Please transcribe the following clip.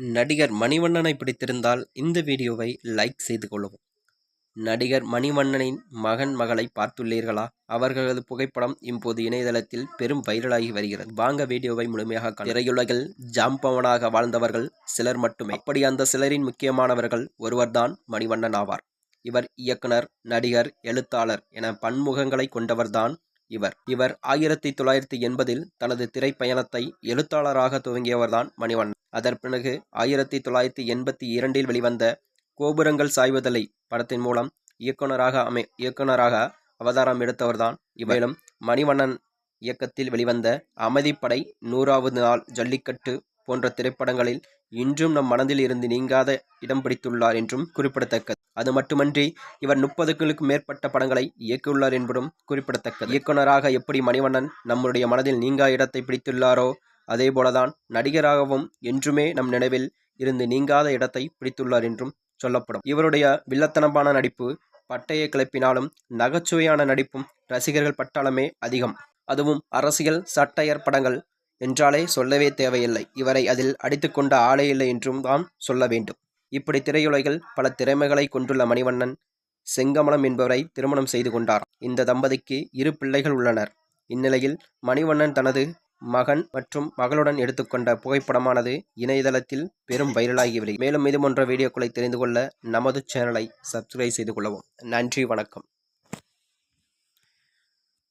நடிகர் மணிவண்ணனை பிடித்திருந்தால் இந்த வீடியோவை லைக் செய்து கொள்ளவும். நடிகர் மணிவண்ணனின் மகன் மகளை பார்த்துள்ளீர்களா? அவர்களது புகைப்படம் இப்போது இணையதளத்தில் பெரும் வைரலாகி வருகிறது. வாங்க வீடியோவை முழுமையாக திரையுலகில் ஜாம்பவனாக வாழ்ந்தவர்கள் சிலர் மட்டுமே. அப்படி அந்த சிலரின் முக்கியமானவர்கள் ஒருவர்தான் மணிவண்ணன் ஆவார். இவர் இயக்குனர் நடிகர் எழுத்தாளர் என பன்முகங்களை கொண்டவர்தான் இவர் இவர் ஆயிரத்தி தொள்ளாயிரத்தி எண்பதில் தனது திரைப்பயணத்தை எழுத்தாளராக துவங்கியவர்தான் மணிவண்ணன் அதற்பிறகு ஆயிரத்தி தொள்ளாயிரத்தி எண்பத்தி இரண்டில் வெளிவந்த கோபுரங்கள் சாய்வதில்லை படத்தின் மூலம் இயக்குனராக அமை இயக்குனராக அவதாரம் எடுத்தவர்தான் இவர். மணிவண்ணன் இயக்கத்தில் வெளிவந்த அமைதிப்படை நூறாவது நாள் ஜல்லிக்கட்டு போன்ற திரைப்படங்களில் இன்றும் நம் மனதில் இருந்து நீங்காத இடம் பிடித்துள்ளார் என்றும் குறிப்பிடத்தக்கது. அது மட்டுமன்றி இவர் முப்பதுகளுக்கு மேற்பட்ட படங்களை இயக்கியுள்ளார் என்பதும் குறிப்பிடத்தக்கது. இயக்குனராக எப்படி மணிவண்ணன் நம்முடைய மனதில் நீங்கா இடத்தை பிடித்துள்ளாரோ அதேபோலதான் நடிகராகவும் என்றுமே நம் நினைவில் இருந்து நீங்காத இடத்தை பிடித்துள்ளார் என்றும் சொல்லப்படும். இவருடைய வில்லத்தனமான நடிப்பு பட்டையை கிளப்பினாலும் நகைச்சுவையான நடிப்பும் ரசிகர்கள் பட்டாளமே அதிகம். அதுவும் அரசியல் சட்டையர் படங்கள் என்றாலே சொல்லவே தேவையில்லை. இவரை அதில் அடித்துக்கொண்ட ஆளே இல்லை என்றும் தான் சொல்ல வேண்டும். இப்படி திரையுலகில் பல திறமைகளை கொண்டுள்ள மணிவண்ணன் செங்கமலம் என்பவரை திருமணம் செய்து கொண்டார். இந்த தம்பதிக்கு இரு பிள்ளைகள் உள்ளனர். இந்நிலையில் மணிவண்ணன் தனது மகன் மற்றும் மகளுடன் எடுத்துக்கொண்ட புகைப்படமானது இணையதளத்தில் பெரும் வைரலாகி வருகிறது மேலும் இது போன்ற வீடியோக்களை தெரிந்து கொள்ள நமது சேனலை சப்ஸ்கிரைப் செய்து கொள்ளவும். நன்றி வணக்கம்.